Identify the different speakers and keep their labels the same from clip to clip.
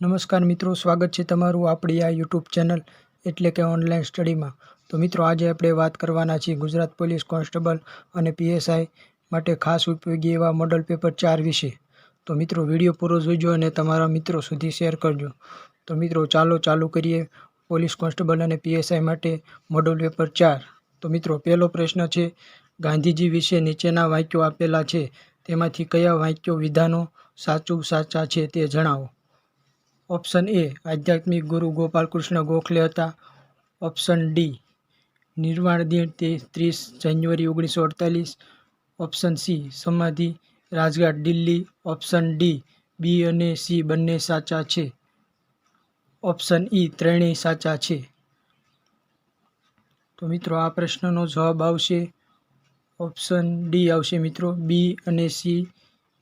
Speaker 1: નમસ્કાર મિત્રો, સ્વાગત છે તમારું આપણી આ યુટ્યુબ ચેનલ એટલે કે ઓનલાઈન સ્ટડીમાં તો મિત્રો, આજે આપણે વાત કરવાના છીએ ગુજરાત પોલીસ કોન્સ્ટેબલ અને પીએસઆઈ માટે ખાસ ઉપયોગી એવા મોડલ પેપર ચાર વિશે. તો મિત્રો, વીડિયો પૂરો જોઈજો અને તમારા મિત્રો સુધી શેર કરજો. તો મિત્રો, ચાલો ચાલુ કરીએ પોલીસ કોન્સ્ટેબલ અને પીએસઆઈ માટે મોડલ પેપર ચાર. તો મિત્રો, પહેલો પ્રશ્ન છે, ગાંધીજી વિશે નીચેના વાક્યો આપેલા છે, તેમાંથી કયા વાક્યો વિધાનો સાચું સાચા છે તે જણાવો. ઓપ્શન એ, આધ્યાત્મિક ગુરુ ગોપાલકૃષ્ણ ગોખલે હતા. ઓપ્શન ડી, નિર્વાણ દિન તે ત્રીસ જાન્યુઆરી ઓગણીસો અડતાલીસ. ઓપ્શન સી, સમાધિ, Rajghat, Delhi. Option D, B અને સી બંને સાચા છે. ઓપ્શન ઈ, ત્રણેય સાચા છે. તો મિત્રો, આ પ્રશ્નનો જવાબ આવશે. ઓપ્શન ડી આવશે મિત્રો, બી અને સી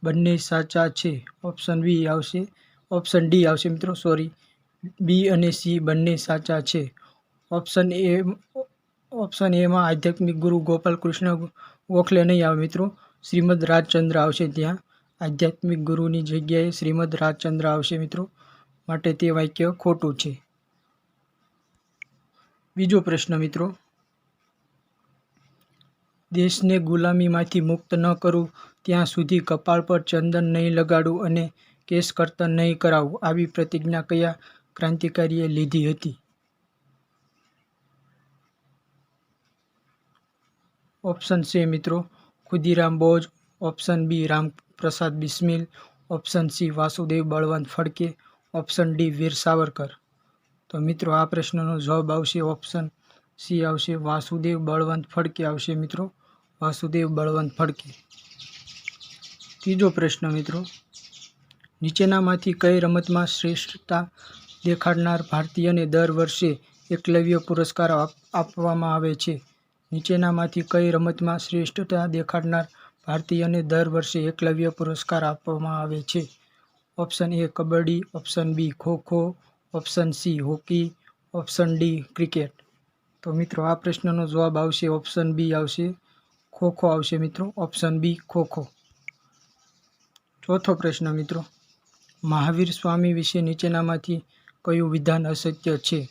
Speaker 1: બંને સાચા છે. ઓપ્શન બી આવશે. ઓપ્શન ડી આવશે મિત્રો સોરી બી અને સી બંને સાચા છે. ઓપ્શન એ ઓપ્શન એમાં આધ્યાત્મિક ગુરુ ગોપાલ કૃષ્ણ ગોખલે નહીં આવે મિત્રો. શ્રીમદ રાજચંદ્ર આવશે ત્યાં. આધ્યાત્મિક ગુરુની જગ્યાએ શ્રીમદ રાજચંદ્ર આવશે મિત્રો. માટે તે વાક્ય ખોટું છે. બીજો પ્રશ્ન મિત્રો. દેશને ગુલામીમાંથી મુક્ત ન કરું, ત્યાં સુધી કપાળ પર ચંદન નહીં લગાડું અને કેસ કર્તન નહીં કરાવું, આવી પ્રતિજ્ઞા કયા ક્રાંતિકારીએ લીધી હતી? ઓપ્શન સી મિત્રો, Khudiram Bose. Option B, Ramprasad Bismil. Option C, Vasudev Balwant Phadke. Option D, Veer Savarkar. તો મિત્રો, આ પ્રશ્નનો જવાબ આવશે ઓપ્શન સી આવશે, વાસુદેવ બળવંત ફડકે આવશે મિત્રો. વાસુદેવ બળવંત ફડકે. ત્રીજો પ્રશ્ન મિત્રો નીચેનામાંથી કઈ રમતમાં શ્રેષ્ઠતા દેખાડનાર ભારતીયને દર વર્ષે એકલવ્ય પુરસ્કાર આપવામાં આવે છે? નીચેનામાંથી કઈ રમતમાં શ્રેષ્ઠતા દેખાડનાર ભારતીયને દર વર્ષે એકલવ્ય પુરસ્કાર આપવામાં આવે છે? Option A kabaddi, option B kho kho, option C hockey, option D cricket. તો મિત્રો, આ પ્રશ્નનો જવાબ આવશે, ઓપ્શન બી આવશે, ખોખો આવશે મિત્રો, ઓપ્શન બી ખો ખો ચોથો પ્રશ્ન મિત્રો મહાવીર સ્વામી વિશે નીચેનામાંથી કયું વિધાન અસત્ય છે?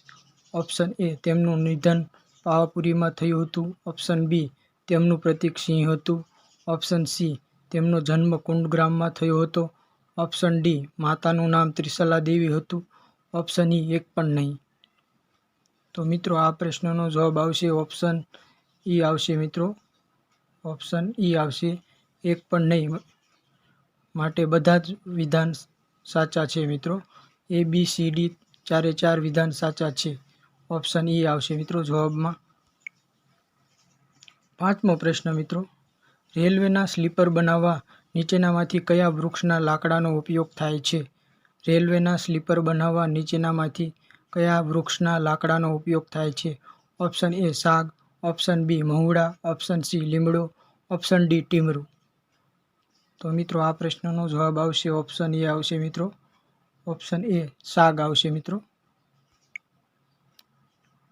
Speaker 1: ઓપ્શન એ, તેમનું નિધન પાવાપુરીમાં થયું હતું. ઓપ્શન બી, તેમનું પ્રતીક સિંહ હતું. ઓપ્શન સી, તેમનો જન્મ કુંડગ્રામમાં થયો હતો. ઓપ્શન ડી, માતાનું નામ ત્રિશલા દેવી હતું. ઓપ્શન ઈ, એક પણ નહીં. તો મિત્રો, આ પ્રશ્નનો જવાબ આવશે ઓપ્શન ઈ આવશે મિત્રો. ઓપ્શન ઈ આવશે, એક પણ નહીં. માટે બધા જ વિધાન સાચા છે મિત્રો? એ બી સી ડી ચારે ચાર વિધાન સાચા છે. ઓપ્શન ઈ આવશે મિત્રો જવાબમાં. પાંચમો પ્રશ્ન મિત્રો. રેલવેના સ્લીપર બનાવવા નીચેનામાંથી કયા વૃક્ષના લાકડાનો ઉપયોગ થાય છે? રેલવેના સ્લીપર બનાવવા નીચેનામાંથી કયા વૃક્ષના લાકડાનો ઉપયોગ થાય છે? ઓપ્શન એ સાગ ઓપ્શન બી મહુડા ઓપ્શન સી લીમડો ઓપ્શન ડી ટીમરું. તો મિત્રો આ પ્રશ્નનો જવાબ આવશે ઓપ્શન એ આવશે મિત્રો. ઓપ્શન એ સાગ આવશે મિત્રો.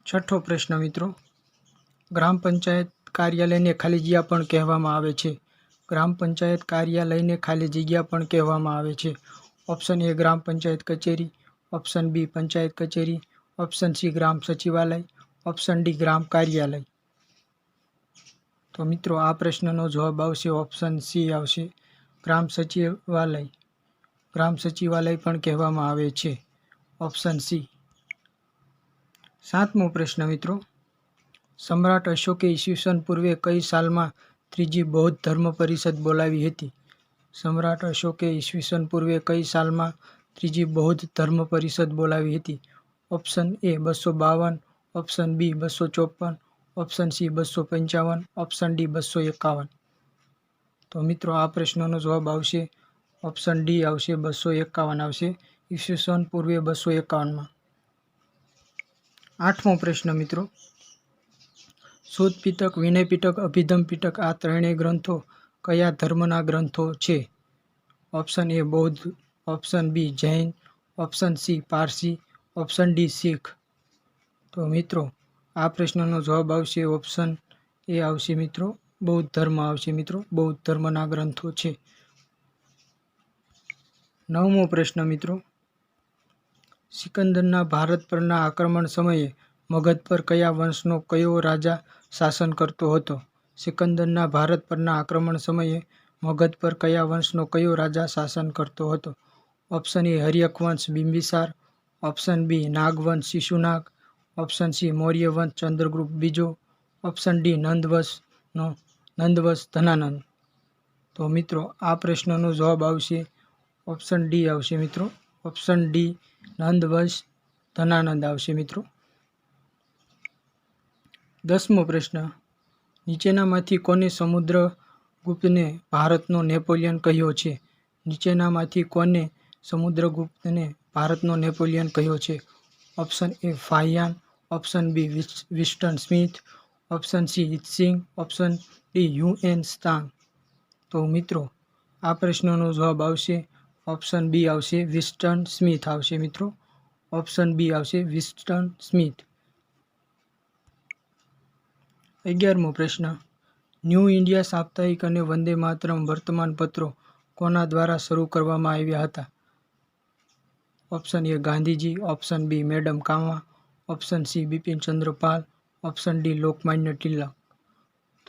Speaker 1: છઠ્ઠો પ્રશ્ન મિત્રો. ગ્રામ પંચાયત કાર્યાલયને ખાલી જગ્યા પણ કહેવામાં આવે છે. ગ્રામ પંચાયત કાર્યાલયને ખાલી જગ્યા પણ કહેવામાં આવે છે. ઓપ્શન એ ગ્રામ પંચાયત કચેરી. ઓપ્શન બી પંચાયત કચેરી. ઓપ્શન સી ગ્રામ સચિવાલય. ઓપ્શન ડી ગ્રામ કાર્યાલય. તો મિત્રો આ પ્રશ્નનો જવાબ આવશે ઓપ્શન સી આવશે. ગ્રામ સચિવાલય. ગ્રામ સચિવાલય પણ કહેવામાં આવે છે. Option C. સાતમો પ્રશ્ન મિત્રો. સમ્રાટ અશોકે ઈસવીસન પૂર્વે કઈ સાલમાં ત્રીજી બૌદ્ધ ધર્મ પરિષદ બોલાવી હતી? સમ્રાટ અશોકે ઈસવીસન પૂર્વે કઈ સાલમાં ત્રીજી બૌદ્ધ ધર્મ પરિષદ બોલાવી હતી? ઓપ્શન એ બસો બાવન, ઓપ્શન બી બસો ચોપન ઓપ્શન સી બસો પંચાવન, ઓપ્શન ડી બસો એકાવન. તો મિત્રો, આ પ્રશ્નનો જવાબ આવશે. ઓપ્શન ડી આવશે, બસો એકાવન આવશે. ઈસવીસન પૂર્વે બસો એકાવનમાં. આઠમો પ્રશ્ન મિત્રો. શોધપીટક પિટક વિનય પિટક અભિધમ પિટક આ ત્રણેય ગ્રંથો કયા ધર્મના ગ્રંથો છે? ઓપ્શન એ બૌદ્ધ, option B Jain, option C Parsi, option D Sikh. તો મિત્રો, આ પ્રશ્નનો જવાબ આવશે, ઓપ્શન એ આવશે મિત્રો. બૌદ્ધ ધર્મ આવશે મિત્રો. બૌદ્ધ ધર્મના ગ્રંથો છે. નવમો પ્રશ્ન મિત્રો. સિકંદરના ભારત પરના આક્રમણ સમયે મગધ પર કયા વંશનો કયો રાજા શાસન કરતો હતો? સિકંદરના ભારત પરના આક્રમણ સમયે મગધ પર કયા વંશનો કયો રાજા શાસન કરતો હતો? ઓપ્શન એ હર્યક વંશ, Bimbisara. Option B Nagvansh, Shishunaga. Option C Maurya વંશ ચંદ્રગુપ્ત બીજો. ઓપ્શન ડી નંદવંશનો નંદવંશ ધનાનંદ. તો મિત્રો, આ પ્રશ્નનો જવાબ આવશે ઓપ્શન ડી આવશે મિત્રો. ઓપ્શન ડી નંદવશ ધનાનંદ આવશે મિત્રો. દસમો પ્રશ્ન, નીચેનામાંથી કોને સમુદ્રગુપ્તને ભારતનો નેપોલિયન કહ્યો છે? નીચેનામાંથી કોને સમુદ્રગુપ્તને ભારતનો નેપોલિયન કહ્યો છે? Option A Fa Hien option B વિસ્ટન Smith. Option C હિતસિંગ option D Hiuen Tsang. તો મિત્રો, આ પ્રશ્નનો જવાબ આવશે ઓપ્શન બી આવશે વિસ્ટન સ્મિથ આવશે મિત્રો. ઓપ્શન બી આવશે વિસ્ટન સ્મિથ. અગિયારમો પ્રશ્ન. ન્યૂ ઇન્ડિયા સાપ્તાહિક અને વંદે માતરમ વર્તમાનપત્રો કોના દ્વારા શરૂ કરવામાં આવ્યા હતા? Option A Gandhiji, option B madam Cama, option C Bipin Chandrapal, option D Lokmanya Tilak.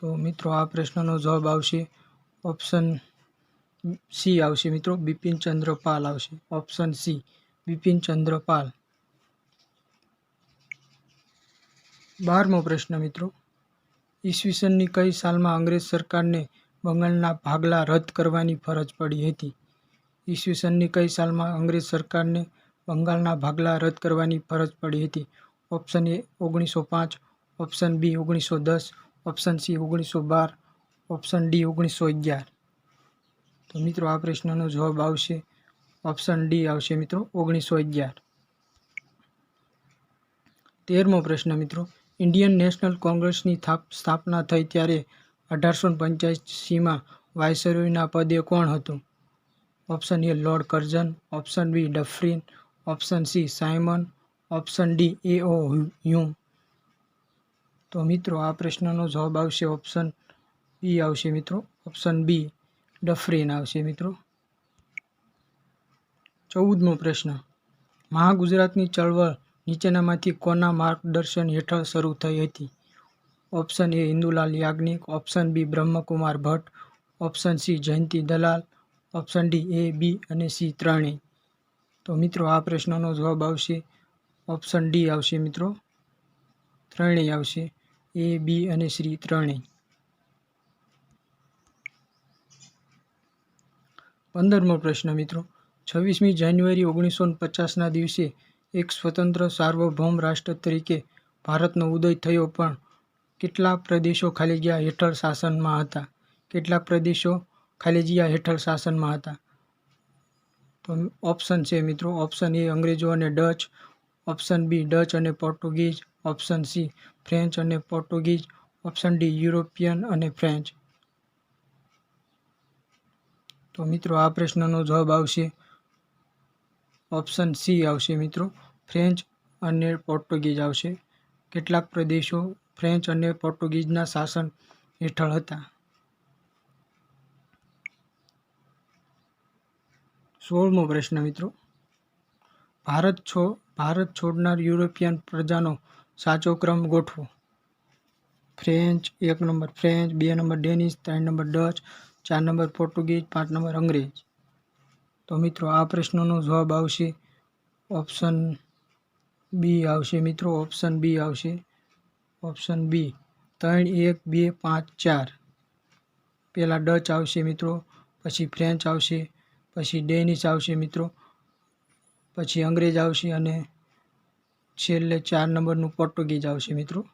Speaker 1: તો મિત્રો આ પ્રશ્નનો જવાબ આવશે ઓપ્શન સી આવશે મિત્રો. બિપિન ચંદ્રપાલ આવશે. Option C, Bipin Chandrapal. બારમો પ્રશ્ન મિત્રો. ઈસવીસનની કઈ સાલમાં અંગ્રેજ સરકારને બંગાળના ભાગલા રદ કરવાની ફરજ પડી હતી? ઈસવીસનની કઈ સાલમાં અંગ્રેજ સરકારને બંગાળના ભાગલા રદ કરવાની ફરજ પડી હતી? ઓપ્શન એ ઓગણીસો પાંચ, ઓપ્શન બી ઓગણીસો દસ ઓપ્શન સી ઓગણીસો બાર, ઓપ્શન ડી ઓગણીસો અગિયાર. તો મિત્રો આ પ્રશ્નનો જવાબ આવશે, ઓપ્શન ડી આવશે મિત્રો ઓગણીસો અગિયાર. તેરમો પ્રશ્ન મિત્રો, ઇન્ડિયન નેશનલ કોંગ્રેસની સ્થાપના થઈ ત્યારે અઢારસો પંચ્યાસીમાં વાયસરોયના પદે કોણ હતું? Option A lord Curzon option B Dufferin, option C Simon, option D A O Hume. તો મિત્રો, આ પ્રશ્નનો જવાબ આવશે ઓપ્શન ઈ આવશે મિત્રો. ઓપ્શન બી ડફરીન આવશે મિત્રો. ચૌદમો પ્રશ્ન. મહાગુજરાતની ચળવળ નીચેનામાંથી કોના માર્ગદર્શન હેઠળ શરૂ થઈ હતી? Option A Indulal Yagnik. Option B Brahmakumar Bhatt. Option C Jayanti Dalal. Option D A B અને સી ત્રણેય. તો મિત્રો, આ પ્રશ્નનો જવાબ આવશે. ઓપ્શન ડી આવશે મિત્રો. ત્રણેય આવશે. એ, બી અને શ્રી ત્રણેય. પંદરમો પ્રશ્ન મિત્રો, છવ્વીસમી જાન્યુઆરી ઓગણીસો પચાસના દિવસે એક સ્વતંત્ર સાર્વભૌમ રાષ્ટ્ર તરીકે ભારતનો ઉદય થયો પણ કેટલા પ્રદેશો ખાલીજિયા હેઠળ શાસનમાં હતા? કેટલાક પ્રદેશો ખાલીજિયા હેઠળ શાસનમાં હતા? તો ઓપ્શન છે મિત્રો ઓપ્શન એ અંગ્રેજો અને ડચ ઓપ્શન બી ડચ અને પોર્ટુગીઝ ઓપ્શન સી, ફ્રેન્ચ અને પોર્ટુગીઝ, ઓપ્શન ડી, યુરોપિયન અને ફ્રેન્ચ. તો મિત્રો, આ પ્રશ્નનો જવાબ આવશે. ઓપ્શન સી આવશે મિત્રો, ફ્રેન્ચ અને પોર્ટુગીઝ આવશે. કેટલાક પ્રદેશો ફ્રેન્ચ અને પોર્ટુગીઝના શાસન હેઠળ હતા. સોળમો પ્રશ્ન મિત્રો, ભારત છો, ભારત છોડનાર યુરોપિયન પ્રજાનો સાચો ક્રમ ગોઠવો. ફ્રેન્ચ એક નંબર ફ્રેન્ચ, બે નંબર ડેનિશ, ત્રણ નંબર ડચ, ચાર નંબર પોર્ટુગીઝ, પાંચ નંબર અંગ્રેજ. તો મિત્રો, આ પ્રશ્નનો જવાબ આવશે ઓપ્શન બી આવશે મિત્રો, ઓપ્શન બી આવશે. ઓપ્શન બી ત્રણ એક બે પાંચ ચાર. પહેલાં ડચ આવશે મિત્રો, પછી ફ્રેન્ચ આવશે, પછી ડેનિશ આવશે મિત્રો, પછી અંગ્રેજ આવશે અને છેલ્લે ચાર નંબરનું પોર્ટુગીઝ આવશે મિત્રો.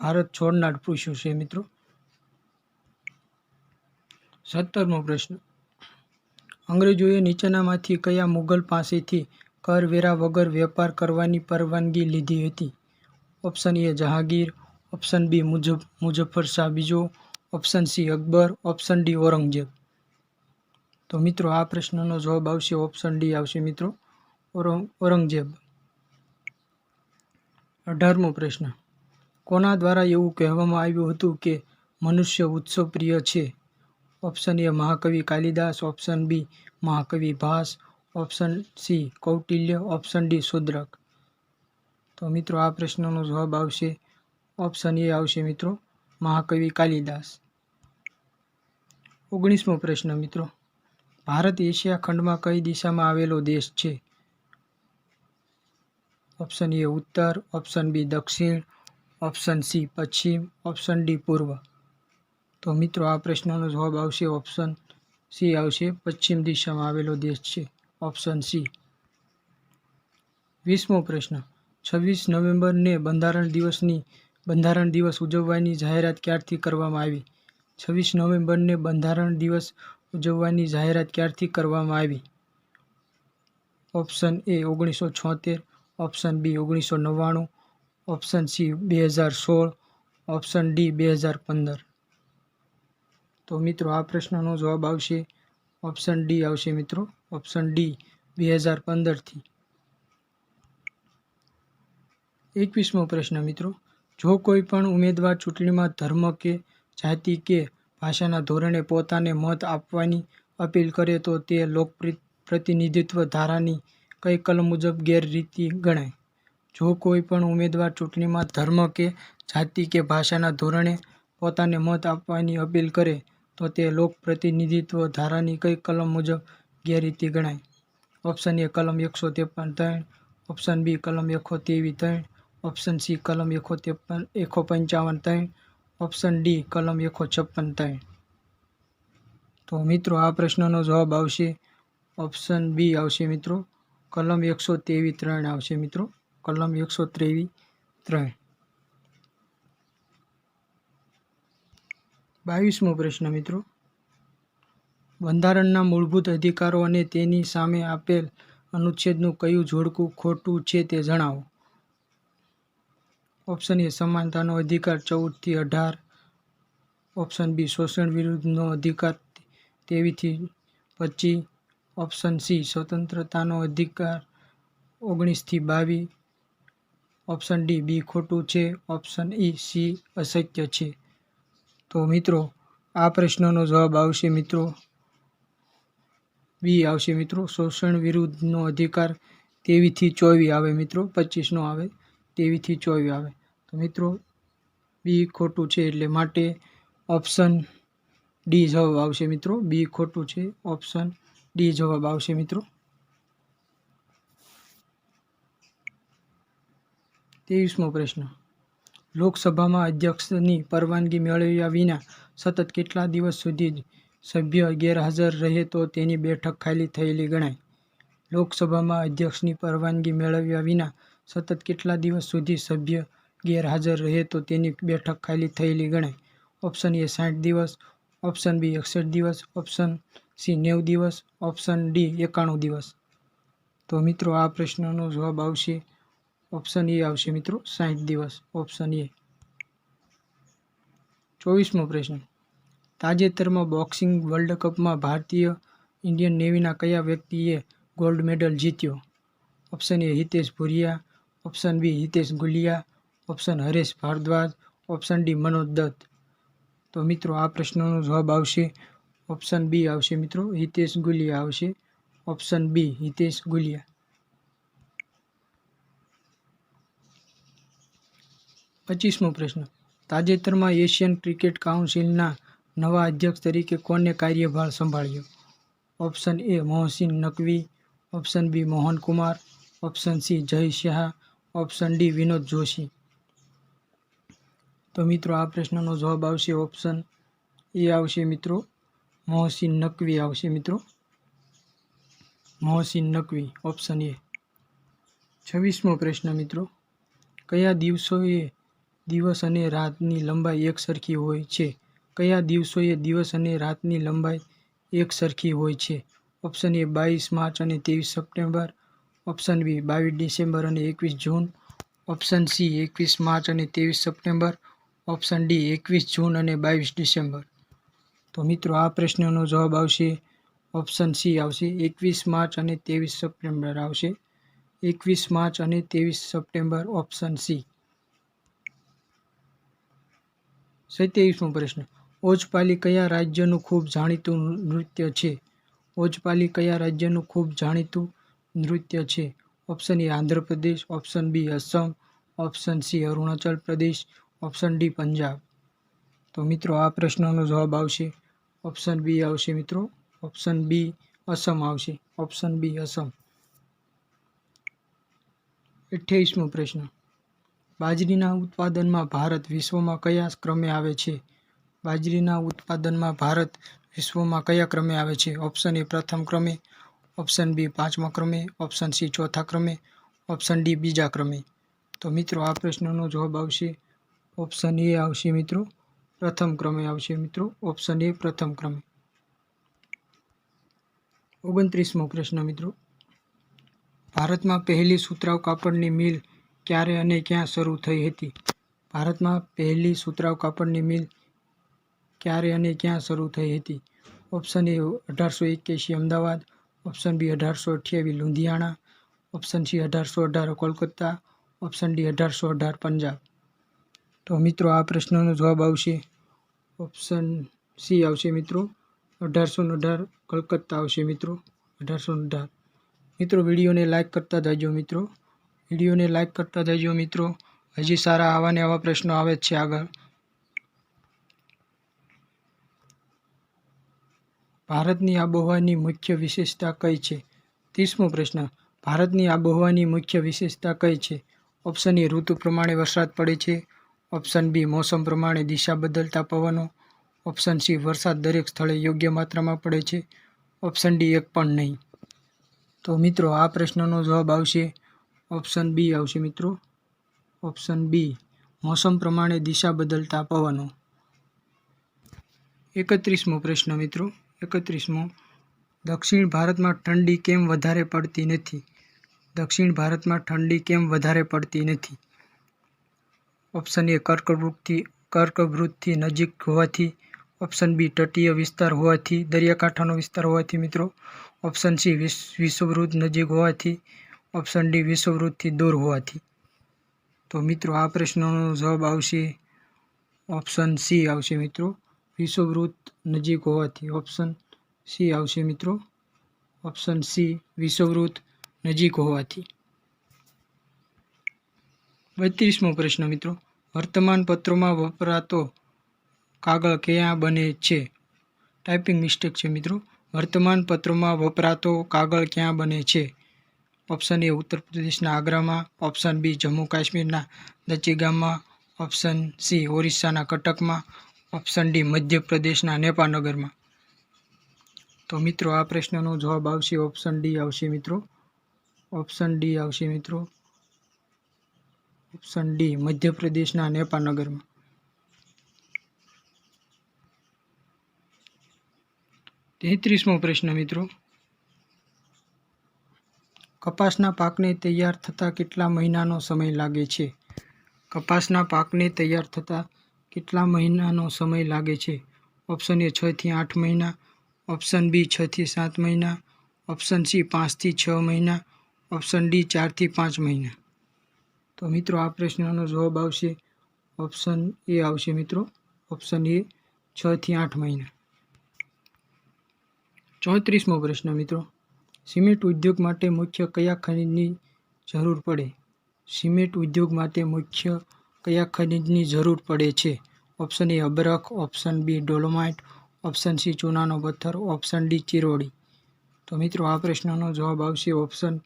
Speaker 1: ભારત છોડનાર પૂછ્યું છે મિત્રો. સત્તરમો પ્રશ્ન. અંગ્રેજોએ નીચેનામાંથી કયા મુગલ પાસેથી કરવેરા વગર વેપાર કરવાની પરવાનગી લીધી હતી? Option A Jahangir, option B મુજબ મુઝફ્ફર શાહ બીજો, option C Akbar, option D Aurangzeb. તો મિત્રો આ પ્રશ્નનો જવાબ આવશે, ઓપ્શન ડી આવશે મિત્રો. ઔરંગઝેબ. અઢારમો પ્રશ્ન. કોના દ્વારા એવું કહેવામાં આવ્યું હતું કે મનુષ્ય ઉત્સવ પ્રિય છે? ઓપ્શન એ મહાકવિ Kalidas, option B મહાકવિ Bhasa, option C Kautilya, option D Shudraka તો મિત્રો, આ પ્રશ્નનો જવાબ આવશે. ઓપ્શન એ આવશે મિત્રો, મહાકવિ કાલિદાસ. ઓગણીસમો પ્રશ્ન મિત્રો. ભારત એશિયા ખંડમાં કઈ દિશામાં આવેલો દેશ છે? ઓપ્શન એ ઉત્તર ઓપ્શન બી દક્ષિણ ઓપ્શન સી પશ્ચિમ ઓપ્શન ડી પૂર્વ. તો મિત્રો, આ પ્રશ્નનો જવાબ આવશે ઓપ્શન સી આવશે. પશ્ચિમ દિશામાં આવેલો દેશ છે. ઓપ્શન સી વીસમો પ્રશ્ન. છવ્વીસ નવેમ્બરને બંધારણ દિવસની, બંધારણ દિવસ ઉજવવાની જાહેરાત ક્યારથી કરવામાં આવી? છવ્વીસ નવેમ્બરને બંધારણ દિવસ ઉજવવાની જાહેરાત ક્યારથી કરવામાં આવી? ઓપ્શન એ ઓગણીસો છોતેર. ઓપ્શન બી ઓગણીસો નવ્વાણું, ઓપ્શન સી બે હજાર સોળ, ઓપ્શન ડી બે હજાર પંદર. તો મિત્રો આ પ્રશ્નનો જવાબ આવશે, ઓપ્શન ડી આવશે મિત્રો, ઓપ્શન ડી બે હજાર પંદરથી. એકવીસમો પ્રશ્ન મિત્રો, જો કોઈ પણ ઉમેદવાર ચૂંટણીમાં ધર્મ કે જાતિ કે ભાષાના ધોરણે પોતાને મત આપવાની અપીલ કરે તો તે લોકપ્રતિનિધિત્વ ધારાની કઈ કલમ મુજબ ગેરરીતિ ગણાય? જો કોઈ પણ ઉમેદવાર ચૂંટણીમાં ધર્મ કે જાતિ કે ભાષાના ધોરણે પોતાને મત આપવાની અપીલ કરે, તો તે લોકપ્રતિનિધિત્વ ધારાની કઈ કલમ મુજબ ગેરરીતિ ગણાય? ઓપ્શન એ કલમ એકસો ત્રેપન ત્રણ, ઓપ્શન બી કલમ એકસો ત્રેવીસ ત્રણ, ઓપ્શન સી કલમ એકસો ત્રેપન, એકસો પંચાવન ત્રણ, ઓપ્શન ડી કલમ એકસો છપ્પન ત્રણ. તો મિત્રો, આ પ્રશ્નનો જવાબ આવશે, ઓપ્શન બી આવશે મિત્રો. કલમ એકસો ત્રેવીસ ત્રણ આવશે મિત્રો. કલમ એકસો ત્રેવીસ ત્રણ. બાવીસમો પ્રશ્ન મિત્રો. બંધારણના મૂળભૂત અધિકારો અને તેની સામે આપેલ અનુચ્છેદનું કયું જોડકું ખોટું છે તે જણાવો. ઓપ્શન એ સમાનતાનો અધિકાર ચૌદથી અઢાર. ઓપ્શન બી શોષણ વિરુદ્ધનો અધિકાર તેવીથી પચીસ. ઓપ્શન સી સ્વતંત્રતાનો અધિકાર ઓગણીસથી બાવીસ. ઓપ્શન ડી બી ખોટું છે. ઓપ્શન ઈ સી અશક્ય છે. તો મિત્રો, આ પ્રશ્નનો જવાબ આવશે મિત્રો. બી આવશે મિત્રો. શોષણ વિરુદ્ધનો અધિકાર તેવીથી ચોવીસ આવે મિત્રો. પચીસનો આવે તેવીથી ચોવીસ આવે. તો મિત્રો બી ખોટું છે એટલે માટે ઓપ્શન ડી જવાબ આવશે મિત્રો. બી ખોટું છે. ઓપ્શન ડી જવાબ આવશે મિત્રો. ત્રેવીસમો પ્રશ્ન. લોકસભામાં અધ્યક્ષની પરવાનગી મેળવ્યા વિના સતત કેટલા દિવસ સુધી સભ્ય ગેરહાજર રહે તો તેની બેઠક ખાલી થયેલી ગણાય. લોકસભામાં અધ્યક્ષની પરવાનગી મેળવ્યા વિના સતત કેટલા દિવસ સુધી સભ્ય ગેરહાજર રહે તો તેની બેઠક ખાલી થયેલી ગણાય. ઓપ્શન એ સાઠ દિવસ, ઓપ્શન બી એકસઠ દિવસ, ઓપ્શન સી, નેવું દિવસ, ઓપ્શન ડી, એકાણું દિવસ. તો મિત્રો, આ પ્રશ્નનો જવાબ આવશે, ઓપ્શન એ આવશે મિત્રો સાહીઠ દિવસ, ઓપ્શન એ. ચોવીસમો પ્રશ્ન. તાજેતરમાં બોક્સિંગ વર્લ્ડ કપમાં ભારતીય ઇન્ડિયન નેવીના કયા વ્યક્તિએ ગોલ્ડ મેડલ જીત્યો? Option A Hitesh Bhuria, option B Hitesh Gulia, option Haresh Bharadwaj, option D Manoj Dutt. તો મિત્રો, આ પ્રશ્નનો જવાબ આવશે ઓપ્શન બી આવશે મિત્રો, હિતેશ ગુલિયા આવશે. Option B Hitesh ગુલિયા. પચીસમો પ્રશ્ન. તાજેતરમાં એશિયન ક્રિકેટ કાઉન્સિલના નવા અધ્યક્ષ તરીકે કોને કાર્યભાર સંભાળ્યો? Option A Mohsin Naqvi. Option B Mohan Kumar. Option C Jay Shah. Option D Vinod Joshi. તો મિત્રો, આ પ્રશ્નનો જવાબ આવશે. ઓપ્શન એ આવશે મિત્રો મોહસિન નકવી આવશે મિત્રો. મોહસિન નકવી ઓપ્શન એ છવ્વીસમો પ્રશ્ન મિત્રો. કયા દિવસોએ દિવસ અને રાતની લંબાઈ એક સરખી હોય છે? કયા દિવસોએ દિવસ અને રાતની લંબાઈ એક સરખી હોય છે? ઓપ્શન એ બાવીસ માર્ચ અને ત્રેવીસ સપ્ટેમ્બર. ઓપ્શન બી બાવીસ ડિસેમ્બર અને એકવીસ જૂન. ઓપ્શન સી એકવીસ માર્ચ અને ત્રેવીસ સપ્ટેમ્બર. ઓપ્શન ડી એકવીસ જૂન અને બાવીસ ડિસેમ્બર. તો મિત્રો, આ પ્રશ્નનો જવાબ આવશે ઓપ્શન સી આવશે. એકવીસ માર્ચ અને ત્રેવીસ સપ્ટેમ્બર આવશે. એકવીસ માર્ચ અને ત્રેવીસ સપ્ટેમ્બર ઓપ્શન સી સત્યાવીસમો પ્રશ્ન. ઓજપાલી કયા રાજ્યનું ખૂબ જાણીતું નૃત્ય છે? ઓજપાલી કયા રાજ્યનું ખૂબ જાણીતું નૃત્ય છે? Option A Andhra Pradesh option B Assam option C Arunachal Pradesh option D Punjab. તો મિત્રો, આ પ્રશ્નનો જવાબ આવશે ઓપ્શન બી આવશે મિત્રો. ઓપ્શન બી અસમ આવશે. Option B Assam. અઠ્યાવીસમો પ્રશ્ન. બાજરીના ઉત્પાદનમાં ભારત વિશ્વમાં કયા ક્રમે આવે છે? બાજરીના ઉત્પાદનમાં ભારત વિશ્વમાં કયા ક્રમે આવે છે? ઓપ્શન એ પ્રથમ ક્રમે. ઓપ્શન બી પાંચમા ક્રમે. ઓપ્શન સી ચોથા ક્રમે. ઓપ્શન ડી બીજા ક્રમે. તો મિત્રો, આ પ્રશ્નનો જવાબ આવશે. ઓપ્શન એ આવશે મિત્રો. પ્રથમ ક્રમે આવશે મિત્રો. ઓપ્શન એ પ્રથમ ક્રમે. ઓગણત્રીસમો પ્રશ્ન મિત્રો. ભારતમાં પહેલી સુતરાવ કાપડની મિલ ક્યારે અને ક્યાં શરૂ થઈ હતી? ભારતમાં પહેલી સુતરાવ કાપડની મિલ ક્યારે અને ક્યાં શરૂ થઈ હતી? ઓપ્શન એ અઢારસો એક્યાસી, અમદાવાદ. ઓપ્શન બી અઢારસો અઠ્યાવીસ, લુધિયાણા. ઓપ્શન સી અઢારસો અઢાર, કોલકાતા. ઓપ્શન ડી અઢારસો અઢાર, પંજાબ. તો મિત્રો, આ પ્રશ્નનો જવાબ આવશે ઓપ્શન સી આવશે મિત્રો. અઢારસો અઢાર, કલકત્તા આવશે મિત્રો. અઢારસો અઢાર. મિત્રો, વિડીયોને લાઇક કરતા જજો મિત્રો. વિડીયોને લાઇક કરતા જજો મિત્રો. હજી સારા આવા ને આવા પ્રશ્નો આવે છે આગળ. ભારતની આબોહવાની મુખ્ય વિશેષતા કઈ છે? ત્રીસમો પ્રશ્ન. ભારતની આબોહવાની મુખ્ય વિશેષતા કઈ છે? ઓપ્શન એ, ઋતુ પ્રમાણે વરસાદ પડે છે. ઓપ્શન બી મોસમ પ્રમાણે દિશા બદલતા પવનો. ઓપ્શન સી વરસાદ દરેક સ્થળે યોગ્ય માત્રામાં પડે છે. ઓપ્શન ડી એક પણ નહીં. તો મિત્રો, આ પ્રશ્નનો જવાબ આવશે. ઓપ્શન બી આવશે મિત્રો. ઓપ્શન બી મોસમ પ્રમાણે દિશા બદલતા પવનો. એકત્રીસમો પ્રશ્ન મિત્રો. એકત્રીસમો. દક્ષિણ ભારતમાં ઠંડી કેમ વધારે પડતી નથી? દક્ષિણ ભારતમાં ઠંડી કેમ વધારે પડતી નથી? ઓપ્શન એ કર્કવૃત્તિ કર્કવૃત્તિ નજીક હોવાથી. ઓપ્શન બી તટીય વિસ્તાર હોવાથી, દરિયાકાંઠાનો વિસ્તાર હોવાથી મિત્રો. ઓપ્શન સી વિષુવવૃત્ત નજીક હોવાથી. ઓપ્શન ડી વિષુવવૃત્તથી દૂર હોવાથી. તો મિત્રો, આ પ્રશ્નનો જવાબ આવશે. ઓપ્શન સી આવશે મિત્રો. વિષુવવૃત્ત નજીક હોવાથી. ઓપ્શન સી આવશે મિત્રો. ઓપ્શન સી વિષુવવૃત્ત નજીક હોવાથી. બત્રીસમો પ્રશ્ન મિત્રો. વર્તમાનપત્રોમાં વપરાતો કાગળ ક્યાં બને છે? ટાઈપિંગ મિસ્ટેક છે મિત્રો. વર્તમાનપત્રોમાં વપરાતો કાગળ ક્યાં બને છે? ઓપ્શન એ ઉત્તર પ્રદેશના આગ્રામાં. ઓપ્શન બી જમ્મુ કાશ્મીરના દચીગામમાં. ઓપ્શન સી ઓરિસ્સાના કટકમાં. ઓપ્શન ડી મધ્યપ્રદેશના નેપાનગરમાં. તો મિત્રો, આ પ્રશ્નનો જવાબ આવશે. ઓપ્શન ડી આવશે મિત્રો. ઓપ્શન ડી આવશે મિત્રો. ઓપ્શન ડી મધ્યપ્રદેશના નેપાનગરમાં તેત્રીસમો પ્રશ્ન, મિત્રો. કપાસના પાકને તૈયાર થતાં કેટલા મહિનાનો સમય લાગે છે? કપાસના પાકને તૈયાર થતાં કેટલા મહિનાનો સમય લાગે છે? ઓપ્શન એ છથી આઠ મહિના, ઓપ્શન બી છથી સાત મહિના, ઓપ્શન સી પાંચથી છ મહિના, ઓપ્શન ડી ચારથી પાંચ મહિના. તો મિત્રો, આ પ્રશ્નનો જવાબ આવશે ઓપ્શન એ આવશે મિત્રો. ઓપ્શન એ છથી આઠ મહિના. ચોત્રીસમો પ્રશ્ન મિત્રો. સિમેન્ટ ઉદ્યોગ માટે મુખ્ય કયા ખનિજની જરૂર પડે? સિમેન્ટ ઉદ્યોગ માટે મુખ્ય કયા ખનિજની જરૂર પડે છે? Option A અબરખ option B dolomite option C ચૂનાનો પથ્થર ઓપ્શન ડી ચિરોડી. તો મિત્રો, આ પ્રશ્નનો જવાબ આવશે ઓપ્શન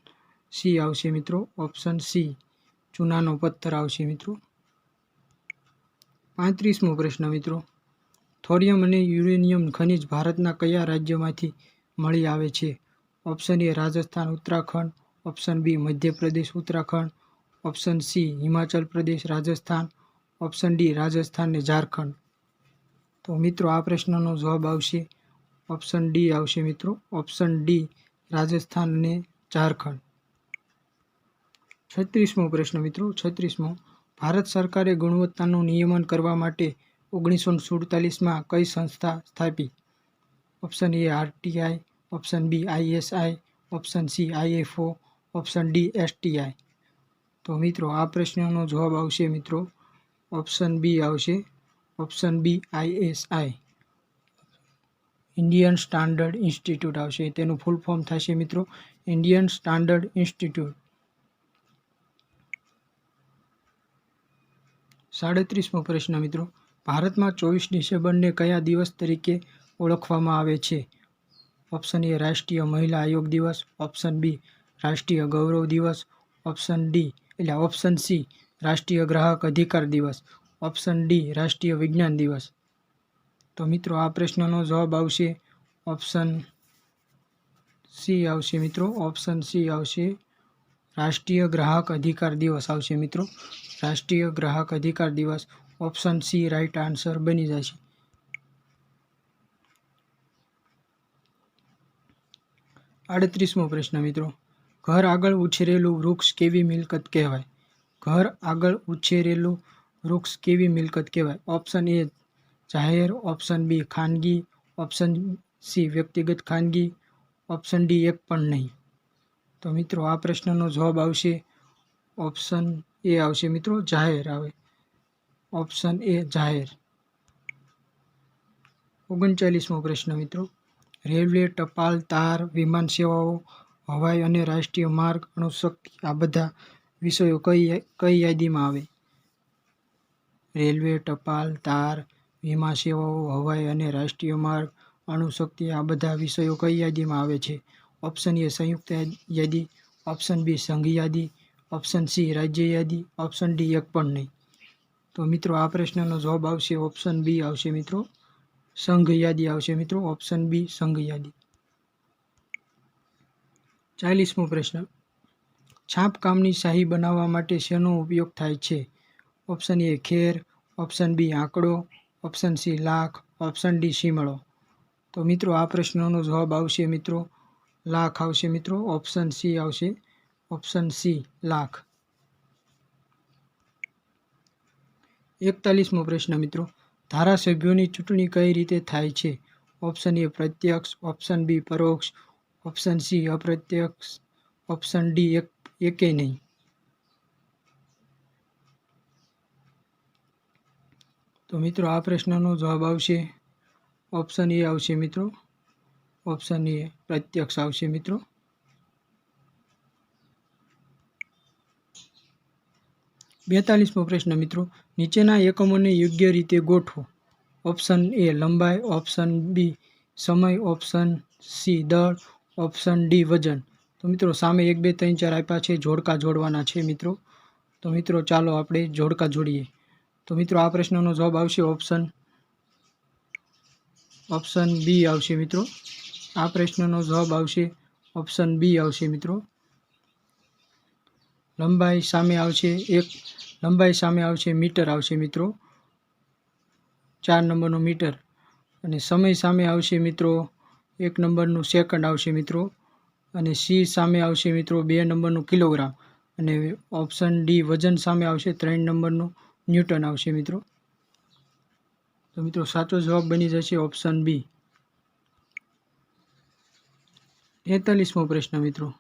Speaker 1: સી આવશે મિત્રો. ઓપ્શન સી ચૂનાનો પથ્થર આવશે મિત્રો. પાંત્રીસમો પ્રશ્ન મિત્રો. થોરિયમ અને યુરેનિયમ ખનિજ ભારતના કયા રાજ્યમાંથી મળી આવે છે? Option A Rajasthan, Uttarakhand. Option B Madhya Pradesh, Uttarakhand. Option C Himachal Pradesh, Rajasthan. Option D Rajasthan ને ઝારખંડ. તો મિત્રો આ પ્રશ્નનો જવાબ આવશે. ઓપ્શન ડી આવશે મિત્રો. ઓપ્શન ડી રાજસ્થાન અને ઝારખંડ. છત્રીસમો પ્રશ્ન મિત્રો, છત્રીસમો. ભારત સરકારે ગુણવત્તાનું નિયમન કરવા માટે ઓગણીસો સુડતાલીસમાં કઈ સંસ્થા સ્થાપી? Option A RTI, option B ISI, option C IFO, option D STI. તો મિત્રો, આ પ્રશ્નનો જવાબ આવશે મિત્રો. ઓપ્શન બી આવશે, option B ISI. Indian standard institute આવશે. તેનું ફૂલ ફોર્મ થશે મિત્રો, ઇન્ડિયન સ્ટાન્ડર્ડ ઇન્સ્ટિટ્યૂટ. સાડત્રીસમો પ્રશ્ન મિત્રો. ભારતમાં ચોવીસ ડિસેમ્બરને કયા દિવસ તરીકે ઓળખવામાં આવે છે? ઓપ્શન એ રાષ્ટ્રીય મહિલા આયોગ દિવસ, ઓપ્શન બી રાષ્ટ્રીય ગૌરવ દિવસ, ઓપ્શન ડી એટલે ઓપ્શન સી રાષ્ટ્રીય ગ્રાહક અધિકાર દિવસ, ઓપ્શન ડી રાષ્ટ્રીય વિજ્ઞાન દિવસ. તો મિત્રો આ પ્રશ્નનો જવાબ આવશે ઓપ્શન સી આવશે મિત્રો, ઓપ્શન સી આવશે રાષ્ટ્રીય ગ્રાહક અધિકાર દિવસ આવશે, મિત્રો. રાષ્ટ્રીય ગ્રાહક અધિકાર દિવસ ઓપ્શન સી રાઈટ આન્સર બની જશે. આડત્રીસમો પ્રશ્ન, મિત્રો. ઘર આગળ ઉછેરેલું વૃક્ષ કેવી મિલકત કહેવાય? ઘર આગળ ઉછેરેલું વૃક્ષ કેવી મિલકત કહેવાય? ઓપ્શન એ જાહેર. ઓપ્શન બી ખાનગી. ઓપ્શન સી વ્યક્તિગત ખાનગી. ઓપ્શન ડી એક પણ નહીં. તો મિત્રો આ પ્રશ્નનો જવાબ આવશે ઓપ્શન એ આવશે મિત્રો જાહેર આવે. ઓપ્શન એ જાહેર. ઓગણચાલીસમો પ્રશ્ન મિત્રો. રેલવે ટપાલ તાર વિમાન સેવાઓ, હવાઈ અને રાષ્ટ્રીય માર્ગ અણુશક્તિ આ બધા વિષયો કઈ કઈ યાદીમાં આવે? રેલવે ટપાલ તાર વીમા સેવાઓ, હવાઈ અને રાષ્ટ્રીય માર્ગ અણુશક્તિ આ બધા વિષયો કઈ યાદીમાં આવે છે? ઓપ્શન એ સંયુક્ત યાદી ઓપ્શન બી સંઘ યાદી ઓપ્શન સી રાજ્ય યાદી ઓપ્શન ડી એક પણ નહીં તો મિત્રો, આ પ્રશ્નનો જવાબ આવશે ઓપ્શન બી આવશે મિત્રો. સંઘ યાદી આવશે મિત્રો. ઓપ્શન બી સંઘ યાદી ચાલીસમો પ્રશ્ન. છાપકામની શાહી બનાવવા માટે શેનો ઉપયોગ થાય છે? ઓપ્શન એ ખેર. ઓપ્શન બી આંકડો. ઓપ્શન સી લાખ. ઓપ્શન ડી સીમળો. તો મિત્રો, આ પ્રશ્નનો જવાબ આવશે મિત્રો. લાખ આવશે મિત્રો ઓપ્શન સી આવશે. ઓપ્શન સી લાખ. એકતાલીસમો પ્રશ્ન મિત્રો, ધારાસભ્યોની ચૂંટણી કઈ રીતે થાય છે? ઓપ્શન એ પ્રત્યક્ષ. ઓપ્શન બી પરોક્ષ. ઓપ્શન સી અપ્રત્યક્ષ. ઓપ્શન ડી એક, એકે નહીં. તો મિત્રો, આ પ્રશ્નનો જવાબ આવશે. ઓપ્શન એ આવશે મિત્રો. ઓપ્શન એ પ્રત્યક્ષ આવશે મિત્રો. બેતાલીસમો પ્રશ્ન, મિત્રો. નીચેના એકમોને યોગ્ય રીતે ગોઠવો. ઓપ્શન એ લંબાઈ. ઓપ્શન બી સમય. ઓપ્શન સી દળ. ઓપ્શન ડી વજન. તો મિત્રો, સામે એક, બે, ત્રણ, ચાર આપ્યા છે. જોડકા જોડવાના છે, મિત્રો. તો મિત્રો, ચાલો આપણે જોડકા જોડીએ. તો મિત્રો, આ પ્રશ્નનો જવાબ આવશે ઓપ્શન ઓપ્શન બી આવશે, મિત્રો. આ પ્રશ્નનો જવાબ આવશે ઓપ્શન બી આવશે મિત્રો. લંબાઈ સામે આવશે એક, લંબાઈ સામે આવશે મીટર આવશે મિત્રો. ચાર નંબરનું મીટર અને સમય સામે આવશે મિત્રો, એક નંબરનું સેકન્ડ આવશે મિત્રો અને સી સામે આવશે મિત્રો બે નંબરનું કિલોગ્રામ અને ઓપ્શન ડી વજન સામે આવશે ત્રણ નંબરનું ન્યૂટન આવશે મિત્રો. તો મિત્રો સાચો જવાબ બની જશે ઓપ્શન બી તેતાલીસમો પ્રશ્ન, મિત્રો.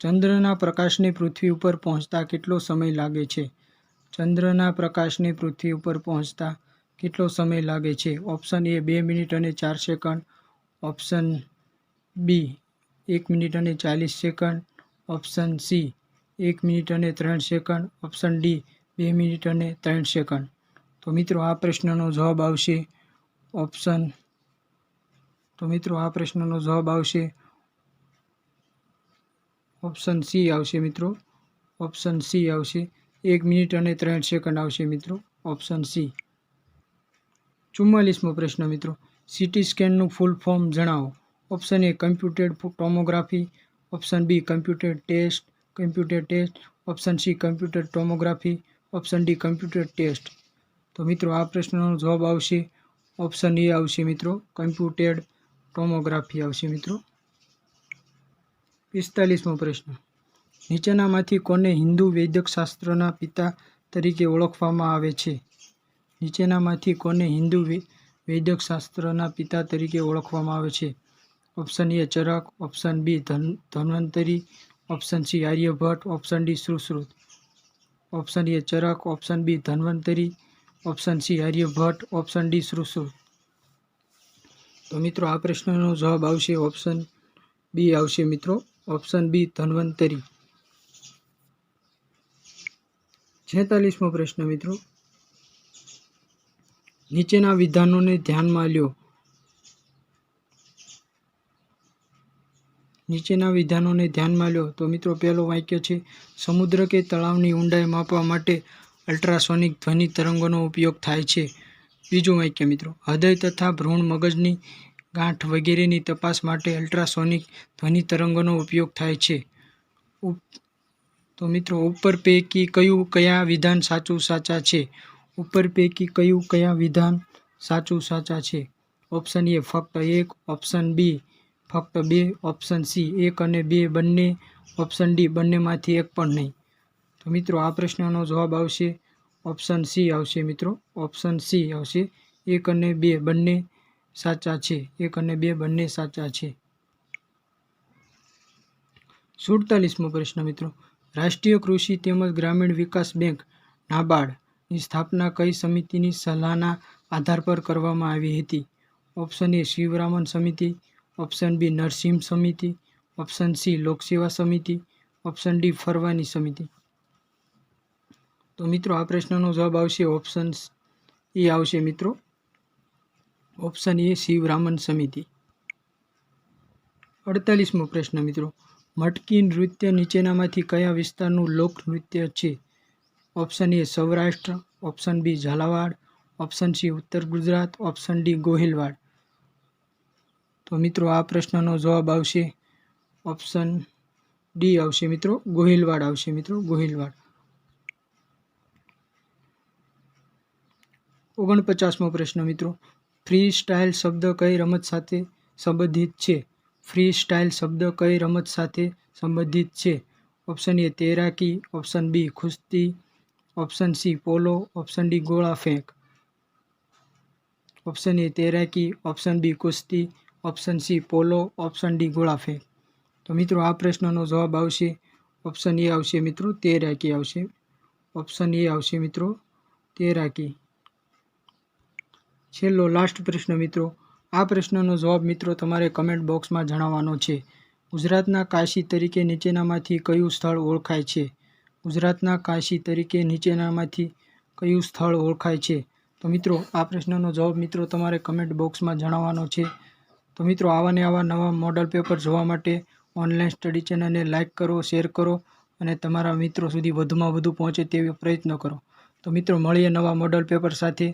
Speaker 1: ચંદ્રના પ્રકાશને પૃથ્વી ઉપર પહોંચતા કેટલો સમય લાગે છે? ચંદ્રના પ્રકાશને પૃથ્વી ઉપર પહોંચતા કેટલો સમય લાગે છે? ઓપ્શન એ બે મિનિટ અને ચાર સેકન્ડ. ઓપ્શન બી એક મિનિટ અને ચાલીસ સેકન્ડ. ઓપ્શન સી એક મિનિટ અને ત્રણ સેકન્ડ. ઓપ્શન ડી બે મિનિટ અને ત્રણ સેકન્ડ. તો મિત્રો, આ પ્રશ્નનો જવાબ આવશે ઓપ્શન. તો મિત્રો, આ પ્રશ્નનો જવાબ આવશે ઓપ્શન સી આવશે મિત્રો. ઓપ્શન સી આવશે. એક મિનિટ અને ત્રણ સેકન્ડ આવશે મિત્રો. Option C. ચુમ્માલીસમો પ્રશ્ન મિત્રો. સીટી સ્કેનનું ફૂલ ફોર્મ જણાવો. Option A computed tomography option B computer test computer test option C computer tomography option D computer test તો મિત્રો આ પ્રશ્નનો જવાબ આવશે. ઓપ્શન એ આવશે મિત્રો. કમ્પ્યુટેડ ટોમોગ્રાફી આવશે મિત્રો. પિસ્તાલીસમો પ્રશ્ન. નીચેનામાંથી કોને હિન્દુ વૈદક શાસ્ત્રના પિતા તરીકે ઓળખવામાં આવે છે? નીચેનામાંથી કોને હિન્દુ વૈદક શાસ્ત્રના પિતા તરીકે ઓળખવામાં આવે છે? Option A Charak, option B Dhan, Dhanvantari, option C Aryabhatta, option D Sushruta. Option A Charak, option B Dhanvantari, option C Aryabhatta, option D Sushruta. તો મિત્રો આ પ્રશ્નનો જવાબ આવશે, ઓપ્શન બી આવશે મિત્રો. ઓપ્શન બી ધન્વંતરી. છેતાલીસમો પ્રશ્ન મિત્રો. નીચેના વિધાનોને ધ્યાનમાં લ્યો. નીચેના વિધાનોને ધ્યાનમાં લો તો મિત્રો, પહેલો વાક્ય છે, સમુદ્ર કે તળાવની ઊંડાઈ માપવા માટે અલ્ટ્રાસોનિક ધ્વનિ તરંગોનો ઉપયોગ થાય છે. બીજું વાક્ય મિત્રો, હૃદય તથા ભ્રૂણ મગજની ગાંઠ વગેરેની તપાસ માટે અલ્ટ્રાસોનિક ધ્વનિ તરંગોનો ઉપયોગ થાય છે. તો મિત્રો, ઉપર પૈકી કયું કયા વિધાન સાચું સાચા છે? ઉપર પૈકી કયું કયા વિધાન સાચું સાચા છે? ઓપ્શન એ ફક્ત એક, ઓપ્શન બી ફક્ત બે, ઓપ્શન સી એક અને બે બંને, ઓપ્શન ડી બંનેમાંથી એક પણ નહીં. તો મિત્રો, આ પ્રશ્નનો જવાબ આવશે. ઓપ્શન સી આવશે મિત્રો, ઓપ્શન સી આવશે. એક અને બે બંને સાચા છે. એક અને બે બંને સાચા છે. સુડતાલીસમો પ્રશ્ન મિત્રો. રાષ્ટ્રીય કૃષિ તેમજ ગ્રામીણ વિકાસ બેંક નાબાર્ડની સ્થાપના કઈ સમિતિની સલાહના આધાર પર કરવામાં આવી હતી? ઓપ્શન એ શિવરામન સમિતિ, ઓપ્શન બી નરસિંહ સમિતિ, ઓપ્શન સી લોકસેવા સમિતિ, ઓપ્શન ડી ફરવાની સમિતિ. તો મિત્રો, આ પ્રશ્નનો જવાબ આવશે ઓપ્શન એ આવશે મિત્રો. ઓપ્શન એ શિવરામન સમિતિ અડતાલીસમો પ્રશ્ન, મિત્રો. મટકી નૃત્ય નીચેનામાંથી કયા વિસ્તારનું લોક નૃત્ય છે? Option A Saurashtra. Option B Zalawad. Option C ઉત્તર ગુજરાત. Option D Gohilwad. તો મિત્રો, આ પ્રશ્નનો જવાબ આવશે. ઓપ્શન ડી આવશે, મિત્રો. ગોહિલવાડ આવશે, મિત્રો. ગોહિલવાડ. ઓગણપચાસમો પ્રશ્ન, મિત્રો. ફ્રી સ્ટાઇલ શબ્દ કઈ રમત સાથે સંબંધિત છે? ફ્રી સ્ટાઇલ શબ્દ કઈ રમત સાથે સંબંધિત છે? ઓપ્શન એ તૈરાકી, ઓપ્શન બી કુસ્તી option C polo, option D ગોળા ફેંક. ઓપ્શન એ તૈરાકી, ઓપ્શન બી કુસ્તી option C polo, option D ગોળા ફેંક. તો મિત્રો, આ પ્રશ્નનો જવાબ આવશે, ઓપ્શન એ આવશે મિત્રો, તૈરાકી આવશે. ઓપ્શન એ આવશે મિત્રો, તૈરાકી. છેલ્લો લાસ્ટ પ્રશ્ન મિત્રો. આ પ્રશ્નનો જવાબ મિત્રો તમારે કમેન્ટ બોક્સમાં જણાવવાનો છે. ગુજરાતના કાશી તરીકે નીચેનામાંથી કયું સ્થળ ઓળખાય છે? ગુજરાતના કાશી તરીકે નીચેનામાંથી કયું સ્થળ ઓળખાય છે? તો મિત્રો, આ પ્રશ્નનો જવાબ મિત્રો તમારે કમેન્ટ બોક્સમાં જણાવવાનો છે. તો મિત્રો, આવા ને આવા નવા મોડલ પેપર જોવા માટે ઓનલાઈન સ્ટડી ચેનલને લાઇક કરો શેર કરો અને તમારા મિત્રો સુધી વધુમાં વધુ પહોંચે તેવો પ્રયત્ન કરો. તો મિત્રો, મળીએ નવા મોડલ પેપર સાથે.